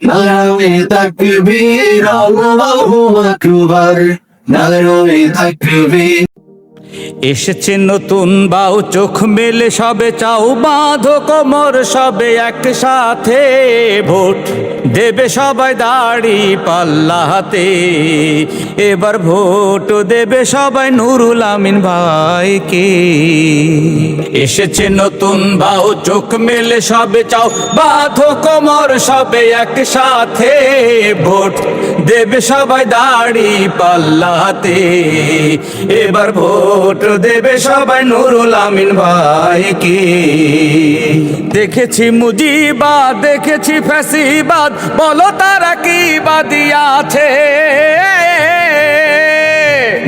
নারায়ণে তাকবীর আল্লাহু আকবার। নারায়ণে তাকবীর। এসেছে নতুন বাউ, চোখ মেলে সবে চাও, বাঁধো কোমর সবে একসাথে ভোট। দেবে সবাই দাড়ি পাল্লাতে এবার ভোট দেবে সবাই নুরুল আমিন ভাইকে। এসেছে নতুন বাউ, চোখ মেলে সবে চাও, বাঁধো কোমর সবে একসাথে ভোট। দেবে সবাই দাড়ি পাল্লাতে। এবার ভোট দেবে সবাই নুরুল আমিন ভাইকে। দেখেছি মুজিবাদ, দেখেছি ফ্যাসিবাদ, বলো তারা কি বাদিয়াছে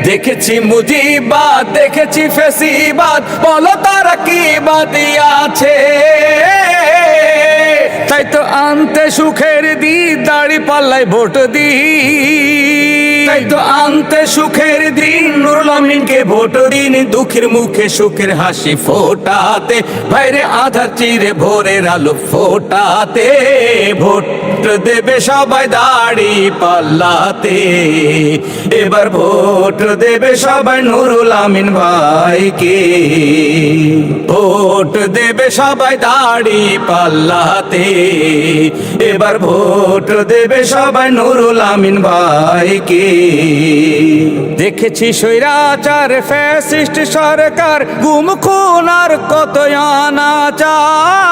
দেখেছি মুজিবাদ, দেখেছি ফেসিবাদ বলো তারা কি তাই তো আনতে সুখের দি দাড়ি পাল্লাই ভোট দি। তাই তো আনতে সুখের দিন, নুরুল আমিনকে ভোট দিন। দুঃখের মুখে সুখের হাসি ফোটাতে বাইরে আধার চিরে ভোরের আলো ফোটাতে। ভোট দেবে সবাই দাড়ি পাল্লাতে। এবার ভোট দেবে সবাই নুরুল আমিন ভাইকে। ভোট দেবে সবাই দাড়ি পাল্লাতে। এবার ভোট দেবে সবাই নুরুল আমিন ভাইকে। দেখেছি স্বৈরাচার, ফ্যাসিস্ট সরকার, গুম খুন আর কত অনাচার।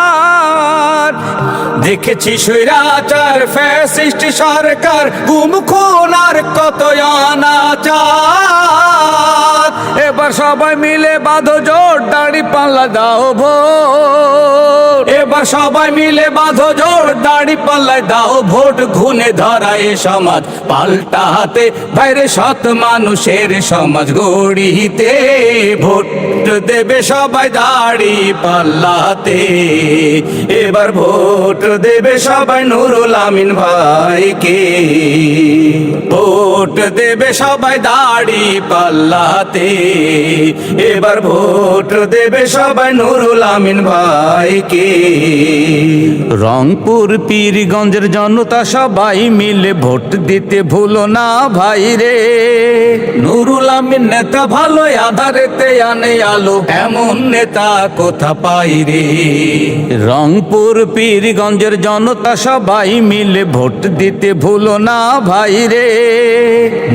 দেখেছি সৈরাচার ফ্যাসিস্ট সরকার, গুম খুনার কত এবার সবাই মিলে বাঁধো জোর দাড়ি পাল্লা দাও ভোট। এবার সবাই মিলে বাঁধো জোর, দাড়ি পাল্লায় দাও ভোট ঘুনে ধরা এ সমাজ পাল্টাতে বাইরে সৎ মানুষের সমাজ, গড়িতে ভোট দেবে সবাই দাড়ি পাল্লাতে। এবার ভোট দেবে সবাই নুরুল আমিন ভাইকে। ভোট দেবে সবাই দাড়ি পাল্লাতে। এবার ভোট দেবে সবাই নুরুল আমিন ভাইকে। রংপুর পীরগঞ্জের জনতা সবাই মিলে ভোট দিতে ভুলো না ভাই রে। নুরুল আমিন নেতা ভালো আধারেতে আনে আলো, এমন নেতা কোথা পাই রে? রংপুর পীরগঞ্জের জনতা সবাই মিলে ভোট দিতে ভুলো না ভাই রে।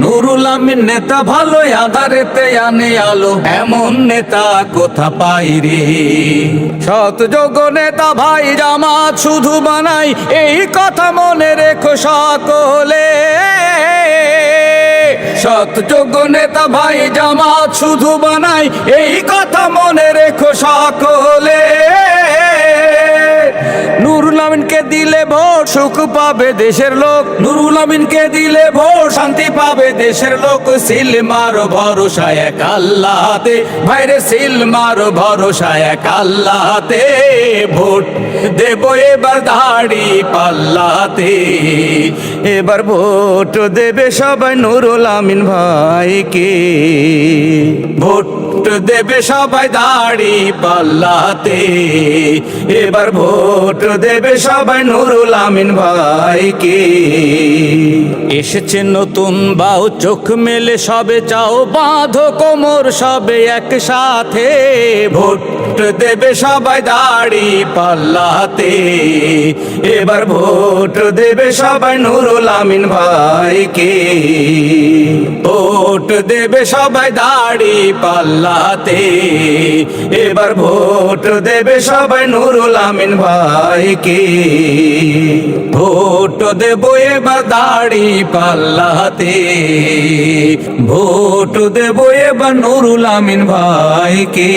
নুরুল আমিন নেতা ভালো আধারেতে আনে আলো, এমন নেতা কোথা পাই রে? সৎ যোগ্য নেতা ভাই জামাত শুধু বানাই এই কথা মনে রেখো সকলে। সৎ যোগ্য নেতা ভাই জামাত শুধু বানাই এই কথা মনে রেখো সকলে। আমিনকে দিলে ভোট সুখ পাবে দেশের লোক। নুরুল আমিনকে দিলে ভোট শান্তি পাবে দেশের লোক। সিল মারো ভরসা এক আল্লাহতে, ভাইরে সিল মারো ভরসা এক আল্লাহতে। ভোট দেবো এবার দাড়ি পাল্লাতে। এবার ভোট দেবে সবাই নুরুল আমিন ভাইকে। ভোট দেবে সবাই দাড়ি পাল্লাতে। এবার ভোট দেবে সবাই নুরুল আমিন ভাইকে। এসেছে নতুন বাউ, চোখ মেলে সবে চাও, বাঁধো কোমর সবে একসাথে। ভোট দেবে সবাই দাড়ি পাল্লাতে। এবার ভোট দেবে সবাই নুরুল আমিন ভাইকে ভোট দেবে সবাই দাড়ি পাল্লাতে। এবার ভোট দেবে সবাই নুরুল আমিন ভাইকে। ভোট দেব এবার দাড়ি পাল্লাতে। ভোট দেব এবার নুরুল আমিন ভাইকে।